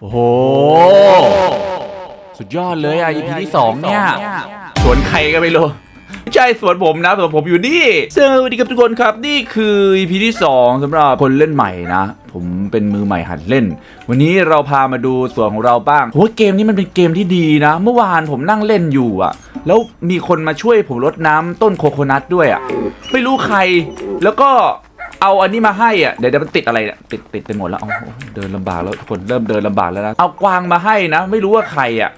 โอ้โห สุดยอดเลยอะ EP ที่สองเนี่ย สวนใครก็ไม่รู้ไม่ใช่สวนผมนะสวนผมอยู่นี่สวัสดีครับทุกคนครับ นี่คือ EP ที่สองสำหรับคนเล่นใหม่นะ ผมเป็นมือใหม่หัดเล่น วันนี้เราพามาดูสวนของเราบ้างโหเกมนี้มันเป็นเกมที่ดีนะ เมื่อวานผมนั่งเล่นอยู่อะ แล้วมีคนมาช่วยผมรดน้ำต้นโคโคนัทด้วยอะ ไม่รู้ใคร แล้วก็ เอาอันนี้มาให้อะเดี๋ยวเดี๋ยวมันติดอะไรเนี่ยติดติดไปหมดแล้วเอาเดินลำบากแล้วทุกคนเริ่มเดินลำบากแล้วนะเอากวางมาให้นะ ไม่รู้ว่าใครอะ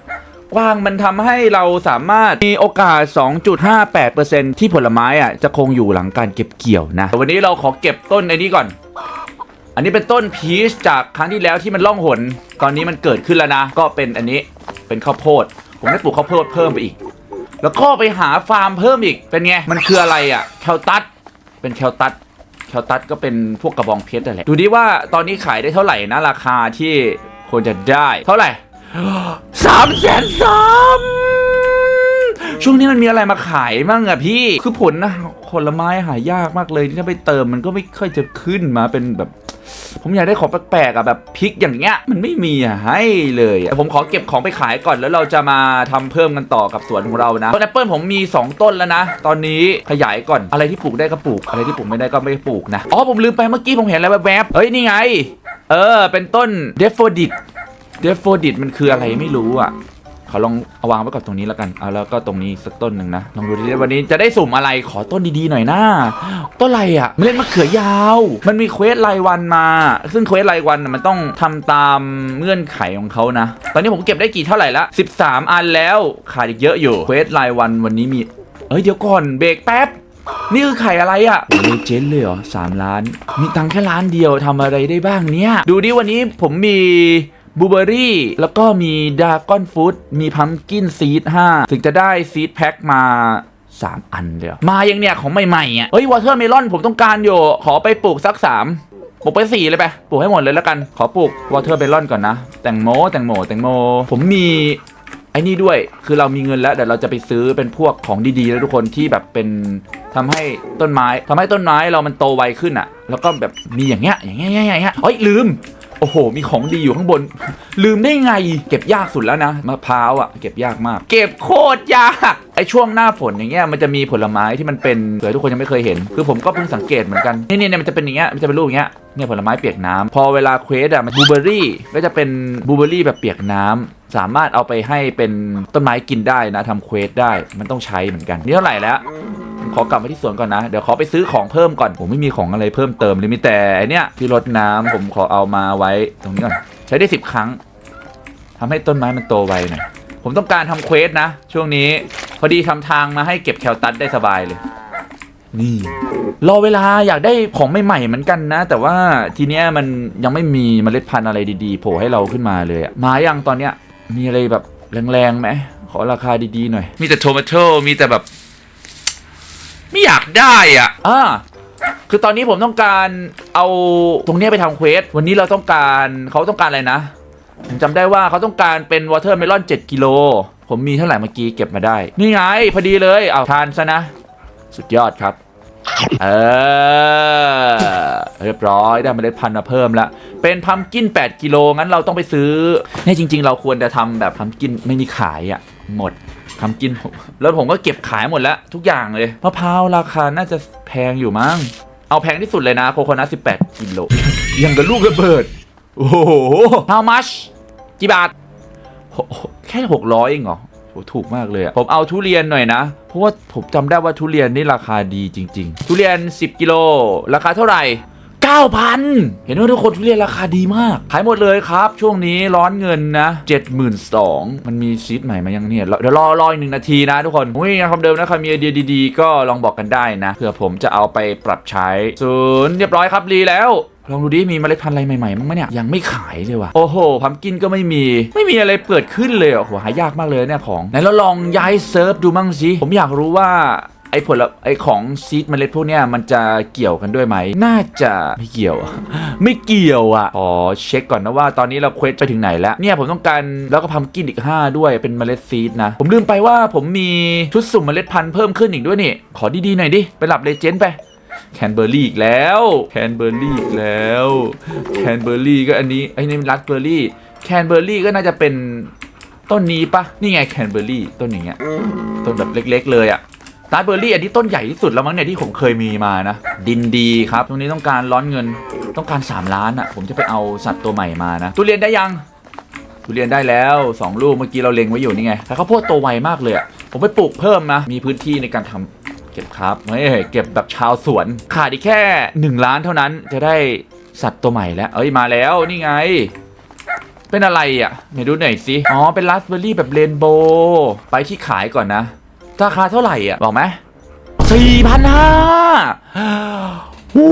กว้างมันทำให้เราสามารถมีโอกาส 2.58%ที่ผลไม้อะจะคงอยู่หลังการเก็บเกี่ยวนะแต่วันนี้เราขอเก็บต้นไอ้นี้ก่อน อันนี้เป็นต้นพีชจากครั้งที่แล้วที่มันล่องหน ตอนนี้มันเกิดขึ้นแล้วนะ ก็เป็นอันนี้เป็นข้าวโพด ผมได้ปลูกข้าวโพดเพิ่มไปอีก แล้วก็ไปหาฟาร์มเพิ่มอีก เป็นไง มันคืออะไรอะ แคลตัส เป็นแคลตัส ชาวตัดก็เป็นพวกกระบองเพชรนั่นแหละดูดิว่าตอนนี้ขายได้เท่าไหร่นะราคาที่ควรจะได้เท่าไหร่สามแสนสามช่วงนี้มันมีอะไรมาขายมั่งอะพี่ คือผลนะผลไม้หายากมากเลยที่ถ้าไปเติมมันก็ไม่ค่อยจะขึ้นมาเป็นแบบ ผมอยากได้ของแปลกๆอะแบบพริกอย่างเงี้ยมันไม่มีอะให้เลยอะผมขอเก็บของไปขายก่อนแล้วเราจะมาทำเพิ่มกันต่อกับสวนของเรานะต้นแอปเปิลผมมี 2 ต้นแล้วนะ ตอนนี้ขยายก่อนอะไรที่ปลูกได้ก็ปลูก อะไรที่ปลูกไม่ได้ก็ไม่ปลูกนะอ๋อผมลืมไปเมื่อกี้ผมเห็นอะไรแวบๆเฮ้ยนี่ไง เออ เป็นต้นเดฟโฟดิตเดฟโฟดิตมันคืออะไรไม่รู้อะ ขอลองเอาวางไว้ก่อนตรงนี้แล้วกันเอาแล้วก็ตรงนี้สักต้นหนึ่งนะลองดูดิวันนี้จะได้สุ่มอะไรขอต้นดีๆหน่อยนะต้นอะไรอะเมล็ดมะเขือยาว มันมีเควสรายวันมา ซึ่งเควสรายวันน่ะมันต้องทำตามเงื่อนไขของเขานะ ตอนนี้ผมเก็บได้กี่เท่าไหร่ละ13 อันแล้วขาดอีกเยอะอยู่เควสรายวันวันนี้มีเอ้ยเดี๋ยวก่อนเบรกแป๊บนี่คือไข่อะไรอะ่ะเลเจนเลยเหรอสามล้าน มีตังค์แค่ล้านเดียวทำอะไรได้บ้างเนี่ย ดูดิวันนี้ผมมี บูเบอรี่แล้วก็มีดาก้อนฟูดมีพัมกินซีด5ถึงจะได้ซีดแพ็คมา 3 อันเดียวมายังเนี่ย ของใหม่ๆอะเฮ้ยวอเทอร์เมลอนผมต้องการอยู่ ขอไปปลูกสัก 3 ปลูกไปสี่เลยไป ปลูกให้หมดเลยแล้วกัน ขอปลูกวอเทอร์เมลอนก่อนนะ แตงโมแตงโมแตงโม ผมมีไอ้นี่ด้วย คือเรามีเงินแล้วเดี๋ยวเราจะไปซื้อเป็นพวกของดีๆ แล้วทุกคนที่แบบเป็นทำให้ต้นไม้ทำให้ต้นไม้เรามันโตไวขึ้นอะ แล้วก็แบบมีอย่างเงี้ย อย่างเงี้ยอย่างเงี้ยอย่างเงี้ยเอ้ยลืม โอ้โห มีของดีอยู่ข้างบน ลืมได้ไง เก็บยากสุดแล้วนะ มะพร้าวอะ เก็บยากมาก เก็บโคตรยาก ไอช่วงหน้าฝนอย่างเงี้ย มันจะมีผลไม้ที่มันเป็นเผื่อทุกคนยังไม่เคยเห็น คือผมก็เพิ่งสังเกตเหมือนกัน นี่เนี่ยมันจะเป็นอย่างเงี้ย มันจะเป็นรูปอย่างเงี้ย เนี่ยผลไม้เปียกน้ำพอเวลาเควสอะมันบลูเบอรี่ ก็จะเป็นบลูเบอรี่แบบเปียกน้ำสามารถเอาไปให้เป็นต้นไม้กินได้นะทำเควสได้ มันต้องใช้เหมือนกัน นี่เท่าไหร่แล้ว ขอกลับมาที่สวนก่อนนะ เดี๋ยวขอไปซื้อของเพิ่มก่อน ผมไม่มีของอะไรเพิ่มเติมเลยมีแต่เนี้ยที่รดน้ำผมขอเอามาไว้ตรงนี้ก่อน ใช้ได้สิบครั้งทำให้ต้นไม้มันโตไวหน่อยผมต้องการทำเควสนะ ช่วงนี้ พอดีทำทางมาให้เก็บแคลตัสได้สบายเลย นี่ รอเวลาอยากได้ของใหม่ๆเหมือนกันนะ แต่ว่าทีเนี้ยมันยังไม่มีเมล็ดพันธุ์อะไรดีๆโผล่ให้เราขึ้นมาเลยมายังตอนเนี้ยมีอะไรแบบแรงๆไหมขอราคาดีๆหน่อย มีแต่โทมาโตมีแต่แบบ ไม่อยากได้อะ อ่าคือตอนนี้ผมต้องการเอาตรงเนี้ยไปทำเควส วันนี้เราต้องการเขาต้องการอะไรนะ ผมจำได้ว่าเขาต้องการเป็นวอเ e อร์เมลอน7กิโล ผมมีเท่าไหร่เมื่อกี้เก็บมาได้ นี่ไง พอดีเลย เอาทานซะนะ สุดยอดครับ เออ เรียบร้อยได้เมล็ดพันธุ์มาเพิ่มแล้วเป็นพัมกิน 8 กิโล งั้นเราต้องไปซื้อเนี่ยจริง ๆ เราควรจะทำแบบพัมกินไม่มีขายอะ หมด พัมกินผมแล้วผมก็เก็บขายหมดแล้ว ทุกอย่างเลยมะพร้าวราคาน่าจะแพงอยู่มั้งเอาแพงที่สุดเลยนะโคโคนัท18กิโลยังกับลูกระเบิด โอ้โห how much กี่บาทโอ้โหแค่ 600 เองเหรอโหถูกมากเลยอะผมเอาทุเรียนหน่อยนะ เพราะว่าผมจำได้ว่าทุเรียนนี่ราคาดีจริง ๆ ทุเรียน 10 กิโล ราคาเท่าไหร่ 9,000 เห็นว่าทุกคนทุเรียนราคาดีมาก ขายหมดเลยครับ ช่วงนี้ร้อนเงินนะ 72,000 มันมีซีดใหม่มายังเนี่ยเดี๋ยวรอรออีกหนึ่งนาทีนะทุกคนผมยังคำเดิมนะใครมีไอเดียดีๆ ก็ลองบอกกันได้นะเผื่อผมจะเอาไปปรับใช้ศูนย์เรียบร้อยครับรีแล้วลองดูดิ มีเมล็ดพันธุ์อะไรใหม่ๆมั้งไหมเนี่ย ยังไม่ขายเลยว่ะ โอ้โหพัมกินก็ไม่มี ไม่มีอะไรเปิดขึ้นเลยอะโหหายากมากเลยเนี่ยของ ไหนเราลองย้ายเซิร์ฟดูมั่งสิ ผมอยากรู้ว่า ไอ้ผลไอ้ของซีดเมล็ดพวกเนี้ยมันจะเกี่ยวกันด้วยไหม น่าจะไม่เกี่ยว ไม่เกี่ยวอะอ๋อเช็คก่อนนะว่าตอนนี้เราเควสไปถึงไหนแล้ว เนี่ยผมต้องการแล้วก็พัมกินอีก 5 ด้วยเป็นเมล็ดซีดนะ ผมลืมไปว่าผมมีชุดสุ่มเมล็ดพันธุ์เพิ่มขึ้นอีกด้วยนี่ ขอดีๆหน่อยดิ ไปหลับเลเจนด์ไปแคนเบอร์รี่อีกแล้วแคนเบอร์รี่อีกแล้วแคนเบอร์รี่ก็อันนี้ไอ้นี่รัสเบอร์รี่แคนเบอร์รี่ก็น่าจะเป็นต้นนี้ปะนี่ไงแคนเบอร์รี่ต้นอย่างเงี้ยต้นแบบเล็ก ๆ เลยอะ ราสเบอร์รี่อันนี้ต้นใหญ่ที่สุดแล้วมั้งเนี่ยที่ผมเคยมีมานะ ดินดีครับตรงนี้ต้องการร้อนเงินต้องการ 3 ล้านอะผมจะไปเอาสัตว์ตัวใหม่มานะทุเรียนได้ยังทุเรียนได้แล้วสองลูกเมื่อกี้เราเล็งไว้อยู่นี่ไงแต่ข้าวโพดโตไวมากเลยอะผมไปปลูกเพิ่มนะมีพื้นที่ในการทำเก็บครับเฮ้ยเก็บแบบชาวสวนขาดอีกแค่ 1 ล้านเท่านั้นจะได้สัตว์ตัวใหม่แล้ว เอ้ยมาแล้วนี่ไง เป็นอะไรอะไหนดูหน่อยสิอ๋อเป็นราสเบอร์รี่แบบเรนโบว์ไปที่ขายก่อนนะ ราคาเท่าไหร่อะ บอกไหมสี่พันห้าโอ้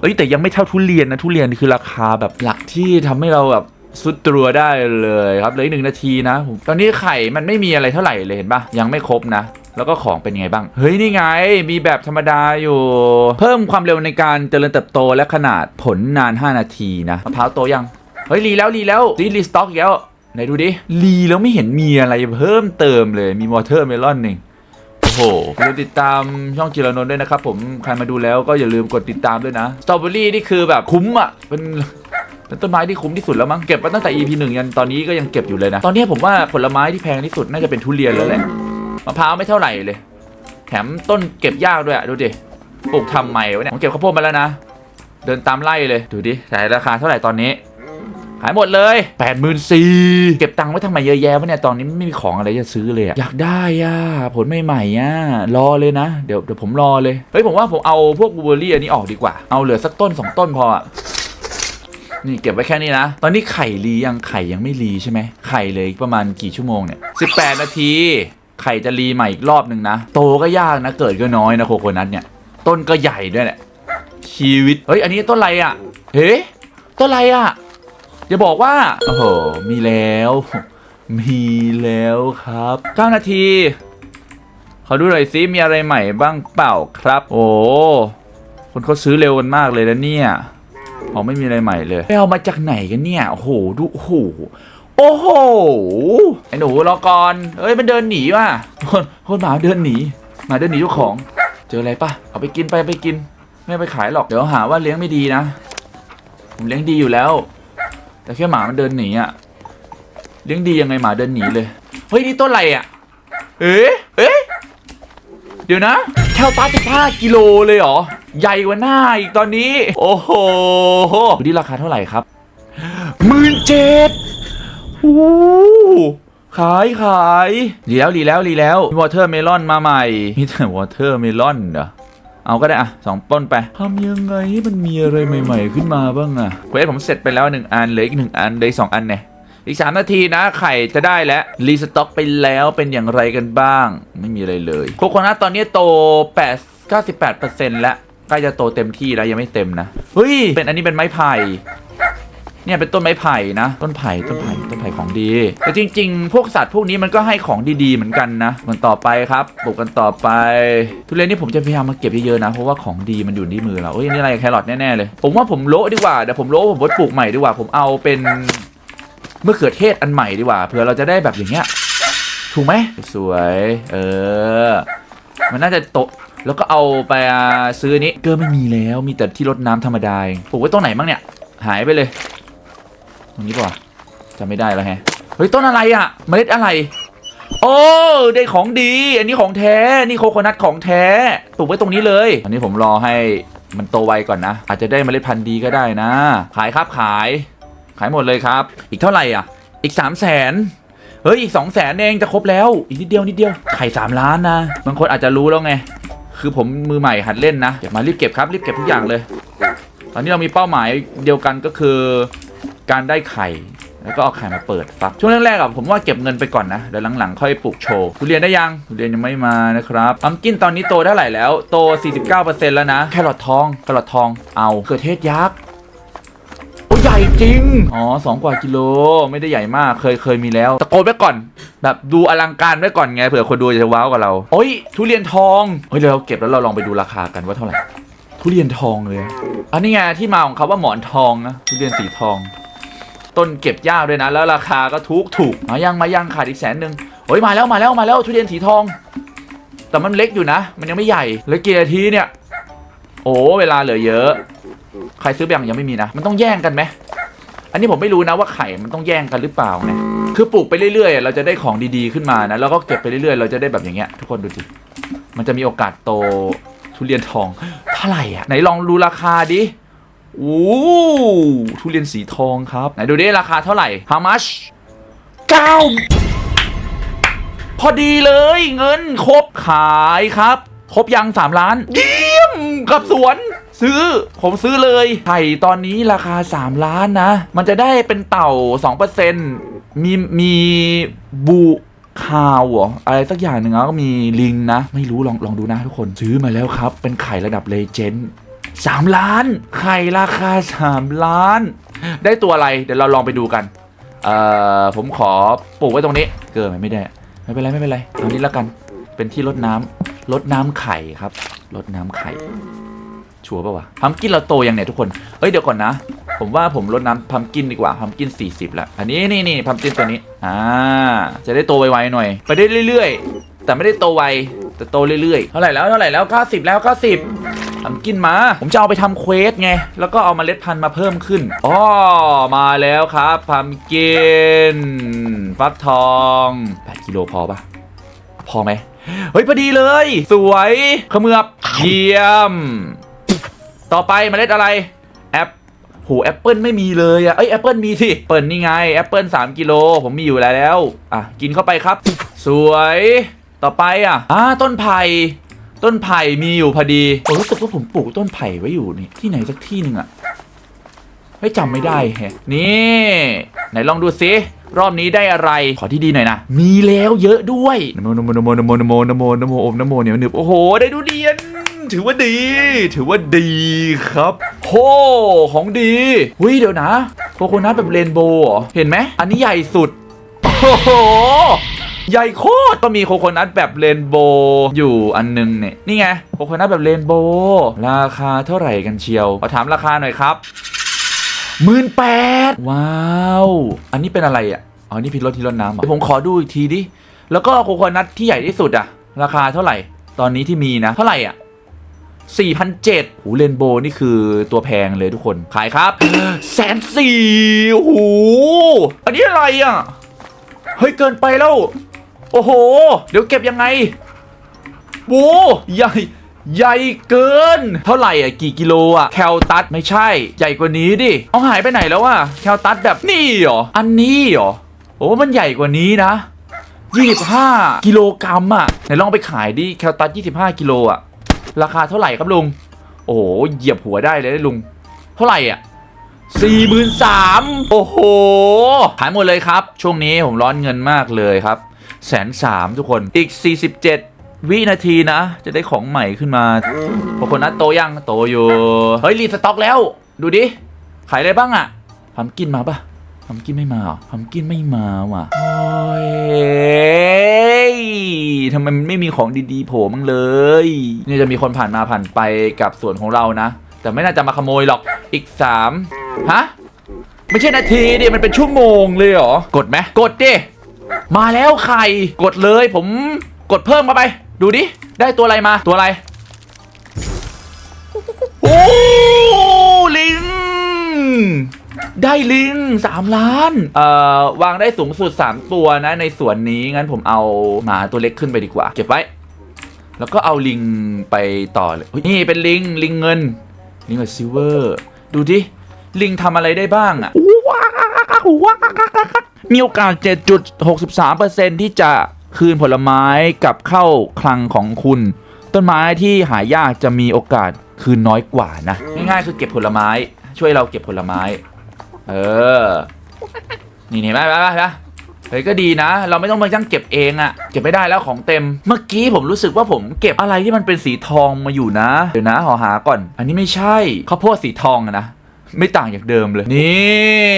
เอ้ยแต่ยังไม่เท่าทุเรียนนะ ทุเรียนคือราคาแบบหลักที่ทำให้เราแบบสุดตัวได้เลยครับเหลืออีกหนึ่งนาทีนะตอนนี้ไข่มันไม่มีอะไรเท่าไหร่เลยเห็นปะยังไม่ครบนะแล้วก็ของเป็นไงบ้าง เฮ้ย นี่ไง มีแบบธรรมดาอยู่ เพิ่มความเร็วในการเจริญเติบโตและขนาดผลนาน 5 นาทีนะ มะพร้าวโตยัง เฮ้ย รีแล้ว รีแล้ว รีรีสต็อกแล้ว ไหนดูดิรีแล้วไม่เห็นมีอะไรเพิ่มเติมเลยมีวอเตอร์เมลอนหนึ่งโอ้โหอย่าลืมติดตามช่องจิรนนท์ด้วยนะครับผมใครมาดูแล้วก็อย่าลืมกดติดตามด้วยนะสตรอเบอรี่นี่คือแบบคุ้มอะเป็นเป็นต้นไม้ที่คุ้มที่สุดแล้วมั้งเก็บมาตั้งแต่ EP หนึ่งยันตอนนี้ก็ยังเก็บอยู่เลยนะ ตอนนี้ผมว่าผลไม้ที่แพงที่สุดน่าจะเป็นทุเรียนแล้วแหละมะพร้าวไม่เท่าไหร่เลย แถมต้นเก็บยากด้วยดูดิปลูกทำใหม่วะเนี่ยผมเก็บข้าวโพดมาแล้วนะ เดินตามไล่เลยดูดิขายราคาเท่าไหร่ตอนนี้ ขายหมดเลย8ปดหมื่นสี่เก็บตังค์ไว้ทำไมเยอะแยะวะเนี่ยตอนนี้ไม่มีของอะไรจะซื้อเลยอะอยากได้อะผลใหม่ๆอะรอเลยนะเดี๋ยวเดี๋ยวผมรอเลยเฮ้ยผมว่าผมเอาพวกบลูเบอร์รี่อันนี้ออกดีกว่าเอาเหลือสักต้นสองต้นพออะนี่เก็บไว้แค่นี้นะ ตอนนี้ไข่รียังไข่ยังไม่รีใช่ไหมไข่เลยประมาณกี่ชั่วโมงเนี่ย18 นาที ไข่จะรีใหม่อีกรอบหนึ่งนะ โตก็ยากนะ เกิดก็น้อยนะโคโคนัทเนี่ย ต้นก็ใหญ่ด้วยแหละชีวิต เฮ้ย อันนี้ต้นอะไรอะ เฮ้ต้นอะไรอะ อย่าบอกว่า โอ้โห มีแล้ว มีแล้วครับ 9 นาที ขอดูหน่อยซิมีอะไรใหม่บ้างเปล่าครับ โอ้คนเขาซื้อเร็วกันมากเลยนะเนี่ยอ๋อไม่มีอะไรใหม่เลยไปเอามาจากไหนกันเนี่ยโอ้โหดูโอ้โหโอ้โหไอ้หนูรอก่อนเอ้ยมันเดินหนีว่ะคนคนหมาเดินหนีหมาเดินหนีเจ้าของ เจออะไรปะเอาไปกินไปไปกิน ไม่เอาไปขายหรอกเดี๋ยวหาว่าเลี้ยงไม่ดีนะ ผมเลี้ยงดีอยู่แล้ว แต่แค่หมามันเดินหนีอะเลี้ยงดียังไงหมาเดินหนีเลย เฮ้ยนี่ต้นอะไรอะเอ๊ะเอ๊ะเดี๋ยวนะแคลตาสิบห้ากิโลเลยเหรอ ใหญ่กว่าหน้าอีกตอนนี้ โอ้โหดูที่ราคาเท่าไหร่ครับหมื่นเจ็ดโอ้ขายขายดีแล้วดีแล้วดีแล้วมีวอเตอร์เมลอนมาใหม่มีแต่วอเตอร์เมลอนเหรอ เอาก็ได้อะสองต้นไปทำยังไงให้มันมีอะไรใหม่ ๆ ขึ้นมาบ้างอะเควสผมเสร็จไปแล้วหนึ่งอันเหลืออีกหนึ่งอันเหลืออีกสองอันเนี่ยอีก 3 นาทีนะไข่จะได้แล้ว รีสต็อกไปแล้วเป็นอย่างไรกันบ้าง ไม่มีอะไรเลยโคโคนัทตอนนี้โต 8 98%แล้วใกล้จะโตเต็มที่แล้วยังไม่เต็มนะ เฮ้ย เป็นอันนี้เป็นไม้ไผ่ เนี่ยเป็นต้นไม้ไผ่นะต้นไผ่ต้นไผ่ต้นไผ่ของดี แต่จริง ๆ พวกสัตว์พวกนี้มันก็ให้ของดีๆเหมือนกันนะมันต่อไปครับปลูกกันต่อไป ทุเรียนนี่ผมจะพยายามมาเก็บเยอะๆนะเพราะว่าของดีมันอยู่ที่มือเราเอ้ยนี่อะไรแครอทแน่ๆเลย ผมว่าผมโละดีกว่าเดี๋ยวผมโละผมไว้ปลูกใหม่ดีกว่า ผมเอาเป็นมะเขือเทศอันใหม่ดีกว่าเผื่อเราจะได้แบบอย่างเงี้ยถูกไหมสวยเออ มันน่าจะโตแล้วก็เอาไปซื้อนี้เกลือไม่มีแล้วมีแต่ที่รดน้ำธรรมดาปลูกไว้ตรงไหนบ้างเนี่ย หายไปเลย ตรงนี้ป่ะจำไม่ได้แล้วแฮะเฮ้ยต้นอะไรอะเมล็ดอะไร โอ้ได้ของดี อันนี้ของแท้นี่โคโคนัทของแท้ปลูกไว้ตรงนี้เลยอันนี้ผมรอให้มันโตไวก่อนนะ อาจจะได้เมล็ดพันธุ์ดีก็ได้นะ ขายครับขาย ขายหมดเลยครับ อีกเท่าไหร่อะ อีก3 0 0แสนเฮ้ยอีก2 0 0แสนเองจะครบแล้ว อีกนิดเดียวนิดเดียวไข่3ล้านนะบางคนอาจจะรู้แล้วไง คือผมมือใหม่หัดเล่นนะเดี๋ยวมารีบเก็บครับรีบเก็บทุกอย่างเลย ตอนนี้เรามีเป้าหมายเดียวกันก็คือ การได้ไข่แล้วก็เอาไข่มาเปิดฟัก ช่วงแรกๆอะผมว่าเก็บเงินไปก่อนนะเดี๋ยวหลังๆ ค่อยปลูกโชว์ทุเรียนได้ยังทุเรียนยังไม่มานะครับพัมกินตอนนี้โตเท่าไหร่แล้ว โต 49%แล้วนะ แครอททองแครอททองเอาเขือเทศยักษ์โอ้ใหญ่จริง อ๋อสองกว่ากิโลไม่ได้ใหญ่มากเคยเคยมีแล้วตะโกนไว้ก่อน แบบดูอลังการไว้ก่อนไงเผื่อคนดูจะว้าวกับเราโอ้ยทุเรียนทองเฮ้ยเดี๋ยวเราเก็บแล้วเราลองไปดูราคากันว่าเท่าไหร่ทุเรียนทองเลย อันนี้ไงที่มาของเขาว่าหมอนทองนะทุเรียนสีทอง ต้นเก็บยากด้วยนะ แล้วราคาก็ถูกถูกมายังมายังขาดอีกแสนหนึ่งโอ้ยมาแล้วมาแล้วมาแล้วทุเรียนสีทอง แต่มันเล็กอยู่นะ มันยังไม่ใหญ่เหลือกี่นาทีเนี่ย โอ้เวลาเหลือเยอะ ใครซื้อไปยังยังไม่มีนะ มันต้องแย่งกันไหมอันนี้ผมไม่รู้นะว่าไข่มันต้องแย่งกันหรือเปล่าไงคือปลูกไปเรื่อยๆ เราจะได้ของดีๆขึ้นมานะแล้วก็เก็บไปเรื่อยๆ เราจะได้แบบอย่างเงี้ยทุกคนดูสิมันจะมีโอกาสโตทุเรียนทองเท่าไหร่อะไหนลองดูราคาดิ โอ้ทุเรียนสีทองครับ ไหนดูดิราคาเท่าไหร่ how much เก้าพอดีเลยเงินครบขายครับ ครบยัง 3 ล้าน เยี่ยมกับสวนซื้อ ผมซื้อเลยไข่ตอนนี้ราคา 3 ล้านนะ มันจะได้เป็นเต่า 2%มีมีบูคาวหรออะไรสักอย่างหนึ่งแล้วก็มีลิงนะ ไม่รู้ลองลองดูนะทุกคนซื้อมาแล้วครับ เป็นไข่ระดับเลเจนด์ สามล้าน ไข่ราคา 3 ล้าน ได้ตัวอะไร เดี๋ยวเราลองไปดูกัน เอ่อ ผมขอปลูกไว้ตรงนี้ เกินไม่ได้ ไม่เป็นไรไม่เป็นไรเอานี้แล้วกัน เป็นที่รดน้ำรดน้ำไข่ครับรดน้ำไข่ ชัวร์ป่าวะพัมกินเราโตยังเนี่ยทุกคน เอ้ยเดี๋ยวก่อนนะ ผมว่าผมรดน้ำพัมกินดีกว่าพัมกิน 40ละอันนี้นี่นี่พัมกินตัวนี้ อ่า จะได้โตไวๆหน่อย ไปได้เรื่อยๆ แต่ไม่ได้โตไว แต่โตเรื่อยๆ เท่าไหร่แล้วเท่าไหร่แล้ว 90 แล้ว 90 พัมกินมา ผมจะเอาไปทำเควสไง แล้วก็เอามาเมล็ดพันธุ์มาเพิ่มขึ้นอ๋อมาแล้วครับพัมกินฟักทอง8กิโลพอปะพอไหมเฮ้ยพอดีเลย สวยขมือบเยี่ยม ต่อไปเมล็ดอะไรแอปโหแอปเปิลไม่มีเลยอะเอ้ยแอปเปิลมีสิเปิลนี่ไงแอปเปิล3กิโลผมมีอยู่แล้ว อะ กินเข้าไปครับ สวย ต่อไปอะอ่าต้นไผ่ ต้นไผ่มีอยู่พอดีผมรู้สึกว่าผมปลูกต้นไผ่ไว้อยู่นี่ที่ไหนสักที่หนึ่งอะไม่จำไม่ได้แฮะนี่ไหนลองดูซิรอบนี้ได้อะไร ขอที่ดีหน่อยนะ มีแล้วเยอะด้วยนโมนโมนโมนโมนโมนโมนโมอมนโมเนี่ยหนึบโอ้โห ได้ดูเดียน ถือว่าดี ถือว่าดีครับโหของดีหุ้ยเดี๋ยวนะโคโคนัทแบบเรนโบว์เห็นไหม อันนี้ใหญ่สุด โอ้โห ใหญ่โคตรก็มีโคโคนัทแบบเรนโบว์อยู่อันนึงเนี่ยนี่ไงโคโคนัทแบบเรนโบว์ราคาเท่าไหร่กันเชียวขอถามราคาหน่อยครับหมื่นแปดว้าว อันนี้เป็นอะไรอะอ๋อนี่พิรถที่รถน้ำอเดี๋ยวผมขอดูอีกทีดิแล้วก็โคโคนัทที่ใหญ่ที่สุดอะ ราคาเท่าไหร่ ตอนนี้ที่มีนะ เท่าไหร่อะ4,007หูเรนโบว์นี่คือตัวแพงเลยทุกคน ขายครับแสนสี่โอ้โหอันนี้อะไรอะ เฮ้ย เกินไปแล้ว โอ้โห เดี๋ยวเก็บยังไงโว้ใหญ่ใหญ่เกิน เท่าไหร่อะกี่กิโลอะแคลตัสไม่ใช่ ใหญ่กว่านี้ดิเอาหายไปไหนแล้วอะแคลตัสแบบนี่เหรออันนี้เหรอโอ้มันใหญ่กว่านี้นะ 25 กิโลกรัมอะไหนลองไปขายดิแคลตัส 25 กิโลอะราคาเท่าไหร่ครับลุง โอ้โหเหยียบหัวได้เลยลุง เท่าไหร่อะ สี่หมื่นสามโอ้โห ขายหมดเลยครับ ช่วงนี้ผมร้อนเงินมากเลยครับแสนสามทุกคนอีก 47 วินาทีนะ จะได้ของใหม่ขึ้นมาพอคนนัดโตยังโตอยู่ เฮ้ย รีสต็อกแล้ว ดูดิ ขายอะไรบ้างอะพัมกินมาปะพัมกินไม่มาเหรอพัมกินไม่มาว่ะ โอ้ยทำไมมันไม่มีของดีๆโผล่มั้งเลย นี่จะมีคนผ่านมาผ่านไปกับสวนของเรานะ แต่ไม่น่าจะมาขโมยหรอกอีกสามฮะไม่ใช่นาทีดิมันเป็นชั่วโมงเลยเหรอกดไหมกดดิมาแล้วใครกดเลยผมกดเพิ่มเข้าไป ดูดิได้ตัวอะไรมาตัวอะไรโอ้ลิงได้ลิงสามล้าน เอ่อ วางได้สูงสุด 3 ตัวนะ ในสวนนี้ งั้นผมเอาหมาตัวเล็กขึ้นไปดีกว่า เก็บไว้ แล้วก็เอาลิงไปต่อเลย นี่เป็นลิง ลิงเงิน ลิงกับซิลเวอร์ดูดิลิงทำอะไรได้บ้างอะมีโอกาส 7.63%ที่จะคืนผลไม้กลับเข้าคลังของคุณ ต้นไม้ที่หายากจะมีโอกาสคืนน้อยกว่านะง่ายๆคือเก็บผลไม้ ช่วยเราเก็บผลไม้ เออ นี่นี่ไปไปไปไป เฮ้ยก็ดีนะ เราไม่ต้องมาจังเก็บเองอะเก็บไม่ได้แล้วของเต็ม เมื่อกี้ผมรู้สึกว่าผมเก็บอะไรที่มันเป็นสีทองมาอยู่นะ เดี๋ยวนะขอหาก่อน อันนี้ไม่ใช่ข้าวโพดสีทองอะนะไม่ต่างจากเดิมเลย นี่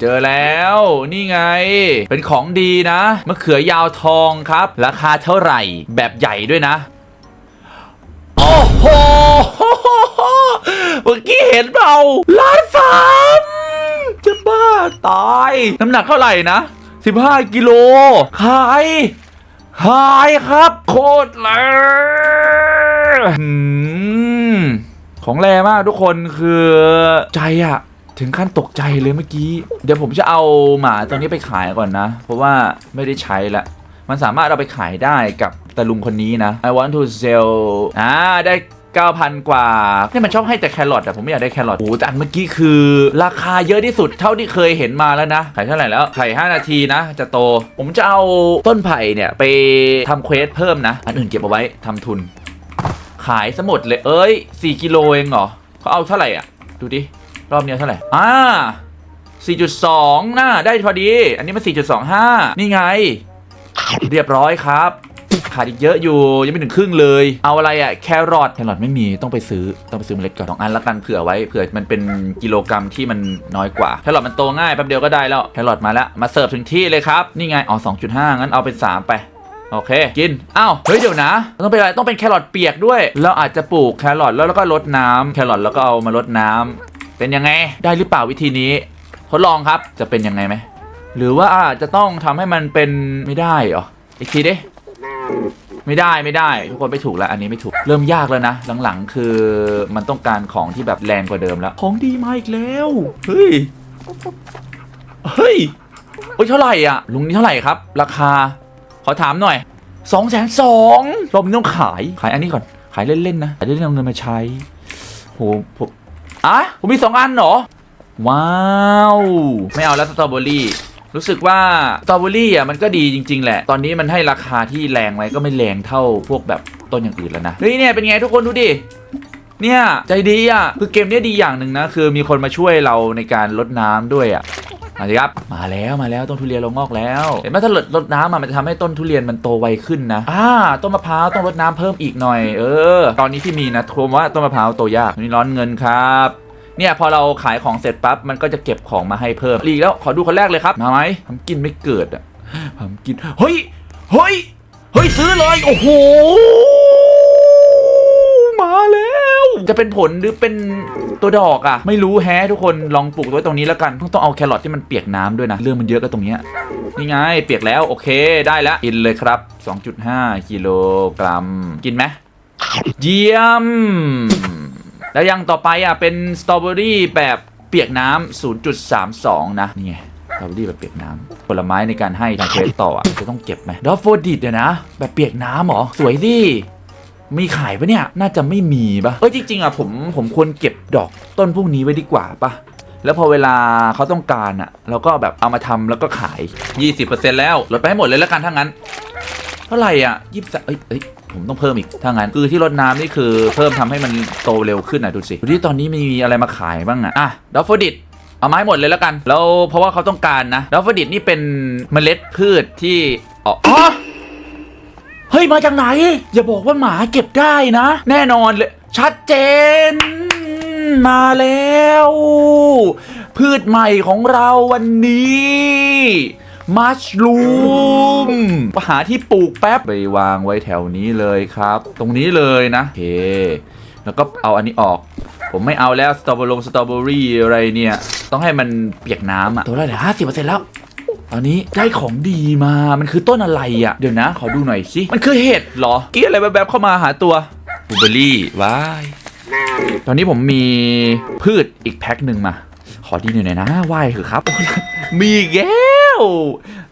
เจอแล้วนี่ไง เป็นของดีนะมะเขือยาวทองครับ ราคาเท่าไหร่แบบใหญ่ด้วยนะ โอ้โหเมื่อกี้เห็นเปล่าล้านสามจะบ้าตาย น้ำหนักเท่าไหร่นะ 15 กิโล ขาย ขายครับ โคตรแรงหืมของแรงมากทุกคนคือใจอะถึงขั้นตกใจเลยเมื่อกี้ เดี๋ยวผมจะเอาหมาตัวนี้ไปขายก่อนนะ เพราะว่าไม่ได้ใช้ละ มันสามารถเอาไปขายได้กับตาลุงคนนี้นะ I want to sell อ่าได้ 9,000 กว่าเนี่ยมันชอบให้แต่แครอทอะผมไม่อยากได้แครอทโอ้แต่อันเมื่อกี้คือ ราคาเยอะที่สุดเท่าที่เคยเห็นมาแล้วนะขายเท่าไหร่แล้วไข่5นาทีนะ จะโต ผมจะเอาต้นไผ่เนี่ยไปทำเควสเพิ่มนะ อันอื่นเก็บเอาไว้ทำทุน ขายสมดเลยเอ้ย 4 กิโลเองเหรอเขาเอาเท่าไหร่อะ ดูดิ รอบเนี้ยเท่าไหร่อ่า4.2น่าได้พอดี อันนี้มัน4.25 นี่ไง เรียบร้อยครับ ขาดอีกเยอะอยู่ ยังไม่ถึงครึ่งเลย เอาอะไรอะแครอทแครอทไม่มีต้องไปซื้อต้องไปซื้อเมล็ดก่อนสองอันละกันเผื่อไว้เผื่อมันเป็นกิโลกรัมที่มันน้อยกว่าแครอทมันโตง่ายแป๊บเดียวก็ได้แล้วแครอทมาแล้วมาเสิร์ฟถึงที่เลยครับนี่ไงอ๋อ2.5งั้นเอาเป็น 3 ไปโอเค กิน อ้าว เฮ้ย เดี๋ยวนะ ต้องเป็นอะไร ต้องเป็นแครอทเปียกด้วย เราอาจจะปลูกแครอทแล้วแล้วก็รดน้ำแครอทแล้วก็เอามาลดน้ำเป็นยังไง ได้หรือเปล่าวิธีนี้ ทดลองครับ จะเป็นยังไงไหม หรือว่าอาจจะต้องทำให้มันเป็นไม่ได้เหรอ อีกทีดิ ไม่ได้ไม่ได้ ทุกคนไม่ถูกแล้ว อันนี้ไม่ถูกเริ่มยากแล้วนะ หลังๆ คือมันต้องการของที่แบบแรงกว่าเดิมแล้ว ของดีมาอีกแล้ว เฮ้ย เฮ้ยเฮ้ยเท่าไหร่อะ ลุงนี่เท่าไหร่ครับ ราคา ขอถามหน่อยสองแสนสองรอบนี้ต้องขายขายอันนี้ก่อน ขายเล่นๆนะขายเล่นๆเอาเงินมาใช้โหผมอะผมมีสองอันเหรอ ว้าว ไม่เอาแล้วสตรอเบอรี่ รู้สึกว่าสตรอเบอรี่อะมันก็ดีจริง ๆ แหละ ตอนนี้มันให้ราคาที่แรงไหมก็ไม่แรงเท่าพวกแบบต้นอย่างอื่นแล้วนะเฮ้ยเนี่ยเป็นไงทุกคนดูดิเนี่ยใจดีอะคือเกมเนี้ยดีอย่างหนึ่งนะคือมีคนมาช่วยเราในการลดน้ำด้วยอะมาสิครับมาแล้วมาแล้วต้นทุเรียนเรางอกแล้วเห็นไหมถ้าลดลดน้ำมันจะทำให้ต้นทุเรียนมันโตไวขึ้นนะอ่าต้นมะพร้าวต้องลดน้ำเพิ่มอีกหน่อย เออ ตอนนี้ที่มีนะทวมว่าต้นมะพร้าวโตยากนี่ร้อนเงินครับ เนี่ยพอเราขายของเสร็จปั๊บมันก็จะเก็บของมาให้เพิ่มอีกแล้วขอดูคนแรกเลยครับมาไหมทำกินไม่เกิดอะทำกินเฮ้ยเฮ้ยเฮ้ยซื้อเลยโอ้โหมาแล้วจะเป็นผลหรือเป็นตัวดอกอะ ไม่รู้แฮทุกคนลองปลูกไว้ตรงนี้แล้วกันต้องต้องเอาแครอทที่มันเปียกน้ำด้วยนะเรื่องมันเยอะก็ตรงเนี้ยนี่ไงเปียกแล้วโอเคได้แล้วกินเลยครับ 2.5 กิโลกรัม กินไหมเยี่ยม แล้วยังต่อไปอะเป็นสตรอเบอรี่แบบเปียกน้ำ0.32 นะนี่ไงสตรอเบอรี่แบบเปียกน้ำผลไม้ในการให้ทางเควสต่ออะจะต้องเก็บไหมดอฟโฟดิตเนี่ยนะ แบบเปียกน้ำเหรอ สวยดิมีขายปะเนี่ย น่าจะไม่มีปะเอ้ยจริงๆอะผมผมควรเก็บดอกต้นพวกนี้ไว้ดีกว่าปะแล้วพอเวลาเขาต้องการอะเราก็แบบเอามาทำแล้วก็ขาย 20%แล้วลดไปให้หมดเลยแล้วกันถ้างั้น เท่าไหร่อะยี่สิบเอ้ยเอ้ยผมต้องเพิ่มอีก ถ้างั้น คือที่รดน้ำนี่คือเพิ่มทำให้มันโตเร็วขึ้นอะดูสิดูที่ตอนนี้มีอะไรมาขายบ้างอะอะดอฟโฟดิตเอาไม้หมดเลยแล้วกันแล้วเพราะว่าเขาต้องการนะดอฟโฟดิตนี่เป็นเมล็ดพืชที่อ๋ออ๋อเฮ้ยมาจากไหน อย่าบอกว่าหมาเก็บได้นะ แน่นอนเลยชัดเจน มาแล้ว พืชใหม่ของเราวันนี้ มัชลูมหาที่ปลูกแป๊บ ไปวางไว้แถวนี้เลยครับ ตรงนี้เลยนะ โอเค แล้วก็เอาอันนี้ออก ผมไม่เอาแล้วสตรอเบอร์ลงสตรอเบอรี่อะไรเนี่ย ต้องให้มันเปียกน้ำอะตัวละเหลือห้าสิบเปอร์เซ็นต์แล้วตอนนี้ได้ของดีมา มันคือต้นอะไรอะ่ะ เดี๋ยวนะ ขอดูหน่อยสิ มันคือเห็ดเหรอ กี้อะไรแบบๆเข้ามาหาตัวบลูเบอร์รี่ว้าย ตอนนี้ผมมีพืชอีกแพ็คหนึ่งมาข อดีหน่อยนะไหวเถอะครับ มีอีกแล้ว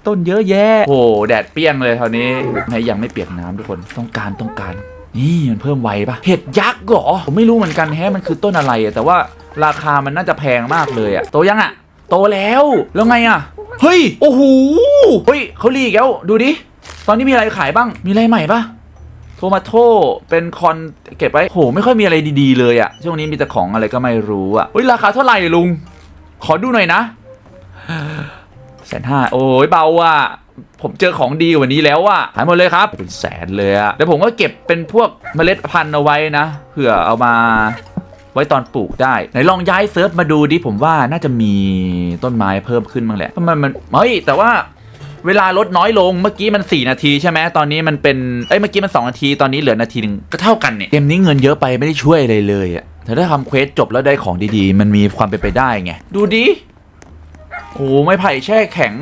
ต้นเยอะแยะโอ้โหแดดเปรี้ยงเลยคราวนี้ไม่ยังไม่เปียกน้ำทุกคนต้องการต้องการ นี่มันเพิ่มไวปะเห็ดยักษ์เหรอผมไม่รู้เหมือนกันแฮะมันคือต้นอะไรอะแต่ว่าราคามันน่าจะแพงมากเลยอะโตยังอะโตแล้วแล้วไงอะเฮ้ยโอ้โหเฮ้ยเขาลีกแล้วดูดิตอนนี้มีอะไรขายบ้างมีอะไรใหม่ปะโทมาโตเป็นคอนเก็บไว้โห ไม่ค่อยมีอะไรดีๆเลยอะช่วงนี้มีแต่ของอะไรก็ไม่รู้อะเฮ้ยราคาเท่าไหร่ลุง ขอดูหน่อยนะแสนห้าโอ้ยเบาอะผมเจอของดีกว่านี้แล้วอะหายหมดเลยครับ เป็นแสนเลยอะแล้วผมก็เก็บเป็นพวกเมล็ดพันธุ์เอาไว้นะเผื่อเอามาไว้ตอนปลูกได้ ไหนลองย้ายเซิร์ฟมาดูดิผมว่าน่าจะมีต้นไม้เพิ่มขึ้นบ้างแหละทำไมมันเฮ้ยแต่ว่าเวลาลดน้อยลงเมื่อกี้มัน 4 นาทีใช่ไหมตอนนี้มันเป็นเอ้ยเมื่อกี้มัน 2 นาทีตอนนี้เหลือนาทีหนึงก็เท่ากันเนี่ยเกมนี้เงินเยอะไปไม่ได้ช่วยอะไรเลยอะ แต่ถ้าทำเควสจบแล้วได้ของดีๆ มันมีความเป็นไปได้ไง ดูดิ โอ้ไม่ไผ่แช่แข็ง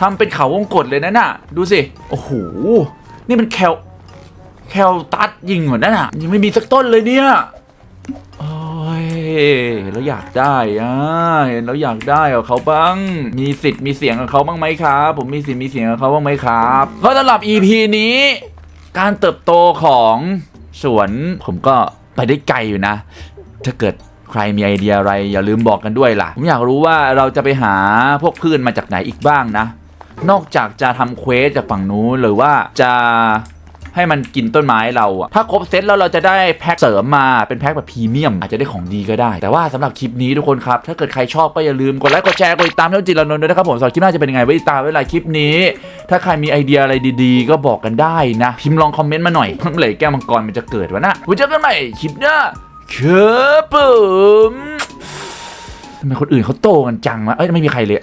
ทำเป็นเขาวงกตเลยนะน่ะ ดูสิ โอ้โห นี่มันแคลแคลตัดยิงเหมือนนั่นน่ะยังไม่มีสักต้นเลยเนี่ยโอ้ยเห็นแล้วอยากได้อะเห็นแล้วอยากได้กับเขาบ้าง มีสิทธิ์มีเสียงกับเขาบ้างไหมครับ ผมมีสิทธิ์มีเสียงกับเขาบ้างไหมครับก็สำหรับ EP นี้ การเติบโตของสวนผมก็ ไปได้ไกลอยู่นะ ถ้าเกิดใครมีไอเดียอะไรอย่าลืมบอกกันด้วยล่ะ ผมอยากรู้ว่าเราจะไปหาพวกพืชมาจากไหนอีกบ้างนะ นอกจากจะทำเควสจากฝั่งนู้นหรือว่าจะ ให้มันกินต้นไม้เราอะถ้าครบเซตแล้วเราจะได้แพ็คเสริมมาเป็นแพ็คแบบพรีเมียม อาจจะได้ของดีก็ได้ แต่ว่าสำหรับคลิปนี้ทุกคนครับ ถ้าเกิดใครชอบก็อย่าลืมกดไลค์กดแชร์กดติดตามเท่าจิรานนท์ด้วยนะครับผมสำหรับคลิปหน้าจะเป็นยังไงไว้ติดตามเวลาคลิปนี้ ถ้าใครมีไอเดียอะไรดีๆ ก็บอกกันได้นะ พิมพ์ลองคอมเมนต์มาหน่อยเมื่อไหร่แก้วมังกรมันจะเกิดวะนะไว้เจอกันใหม่คลิปหน้าครับผมทำไมคนอื่นเขาโตกันจังวะเอ้ยไม่มีใครเลย